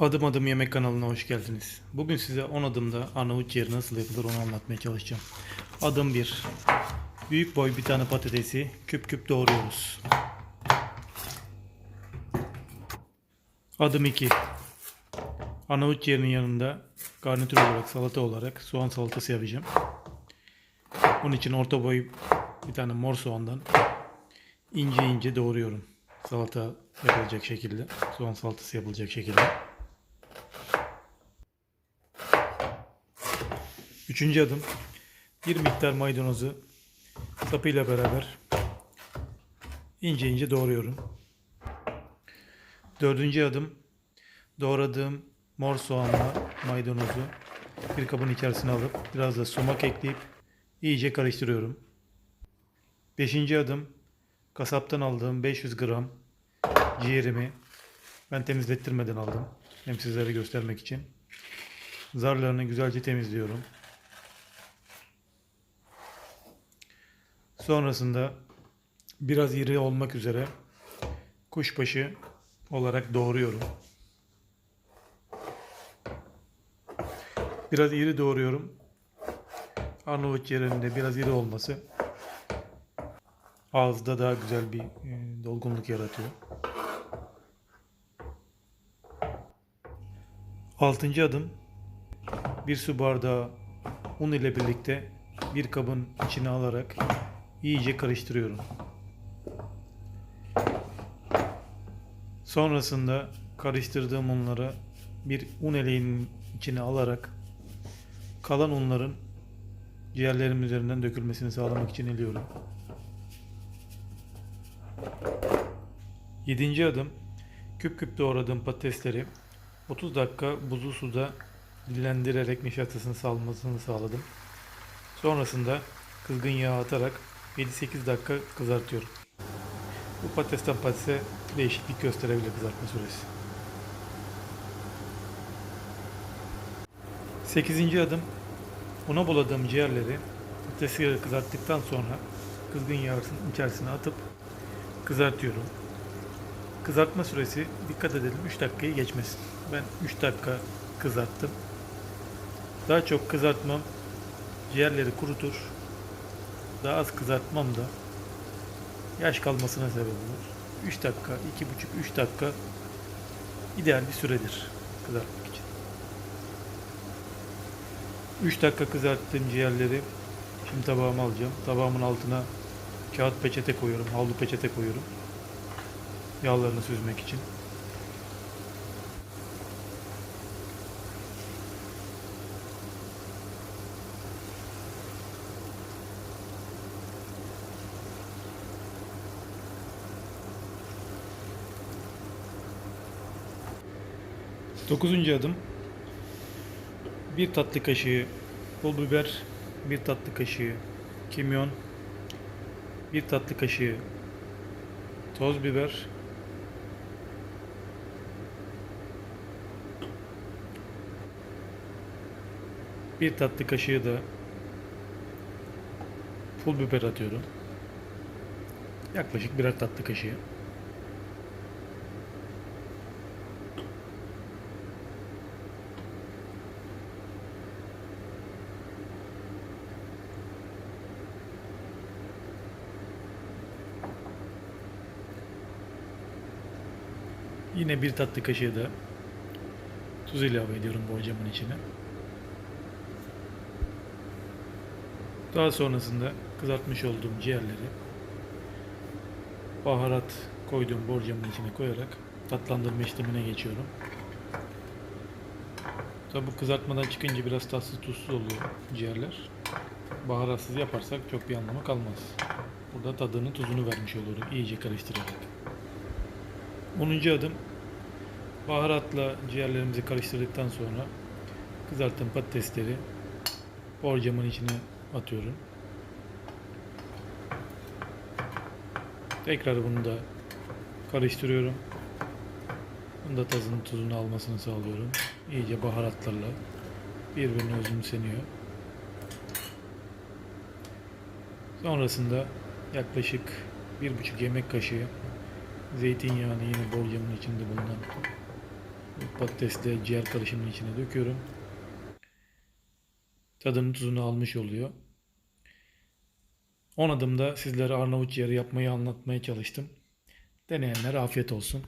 Adım Adım Yemek kanalına hoş geldiniz. Bugün size 10 adımda Arnavut ciğeri nasıl yapılır onu anlatmaya çalışacağım. Adım 1. Büyük boy bir tane patatesi küp küp doğruyoruz. Adım 2. Arnavut ciğerinin yanında garnitür olarak salata olarak soğan salatası yapacağım. Bunun için orta boy bir tane mor soğandan ince ince doğruyorum. Salata yapılacak şekilde. Soğan salatası yapılacak şekilde. Üçüncü adım. Bir miktar maydanozu sapıyla beraber ince ince doğruyorum. Dördüncü adım. Doğradığım mor soğanla maydanozu bir kabın içerisine alıp biraz da sumak ekleyip iyice karıştırıyorum. Beşinci adım. Kasaptan aldığım 500 gram ciğerimi ben temizlettirmeden aldım. Hem sizlere göstermek için. Zarlarını güzelce temizliyorum. Sonrasında biraz iri olmak üzere kuşbaşı olarak doğruyorum. Biraz iri doğruyorum. Arnavut ciğerinde biraz iri olması ağızda daha güzel bir e, dolgunluk yaratıyor. Altıncı adım bir su bardağı un ile birlikte bir kabın içine alarak iyice karıştırıyorum. Sonrasında karıştırdığım unları bir un eleğinin içine alarak kalan unların ciğerlerim üzerinden dökülmesini sağlamak için eliyorum. Yedinci adım küp küp doğradığım patatesleri 30 dakika buzlu suda dillendirerek nişastasını salmasını sağladım. Sonrasında kızgın yağ atarak 7-8 dakika kızartıyorum. Bu patatesten patatese değişiklik gösterebilir kızartma süresi. 8. adım una buladığım ciğerleri patatesi kızarttıktan sonra kızgın yağın içerisine atıp kızartıyorum. Kızartma süresi dikkat edelim 3 dakikayı geçmesin. Ben 3 dakika kızarttım. Daha çok kızartmam ciğerleri kurutur. Daha az kızartmam da yaş kalmasına sebep olur. 3 dakika, 2,5-3 dakika ideal bir süredir kızartmak için. 3 dakika kızarttığım ciğerleri şimdi tabağıma alacağım. Tabağımın altına kağıt peçete koyuyorum, havlu peçete koyuyorum. Yağlarını süzmek için. Dokuzuncu adım. Bir tatlı kaşığı pul biber, bir tatlı kaşığı kimyon, bir tatlı kaşığı toz biber, bir tatlı kaşığı da pul biber atıyorum. Yaklaşık birer tatlı kaşığı. Yine bir tatlı kaşığı da tuz ilave ediyorum borcamın içine. Daha sonrasında kızartmış olduğum ciğerleri baharat koyduğum borcamın içine koyarak tatlandırma işlemine geçiyorum. Tabi bu kızartmadan çıkınca biraz tatsız tuzsuz oluyor ciğerler. Baharatsız yaparsak çok bir anlamı kalmaz. Burada tadını tuzunu vermiş olurum iyice karıştırarak. 10. adım baharatla ciğerlerimizi karıştırdıktan sonra kızarttığım patatesleri borcamın içine atıyorum. Tekrar bunu da karıştırıyorum. Bunu da tadını tuzunu almasını sağlıyorum. İyice baharatlarla birbirine özümseniyor. Sonrasında yaklaşık bir buçuk yemek kaşığı zeytinyağını yine borcamın içinde bulunan Patatesle ciğer karışımının içine döküyorum. Tadını tuzunu almış oluyor. 10 adımda sizlere Arnavut ciğeri yapmayı anlatmaya çalıştım. Deneyenlere afiyet olsun.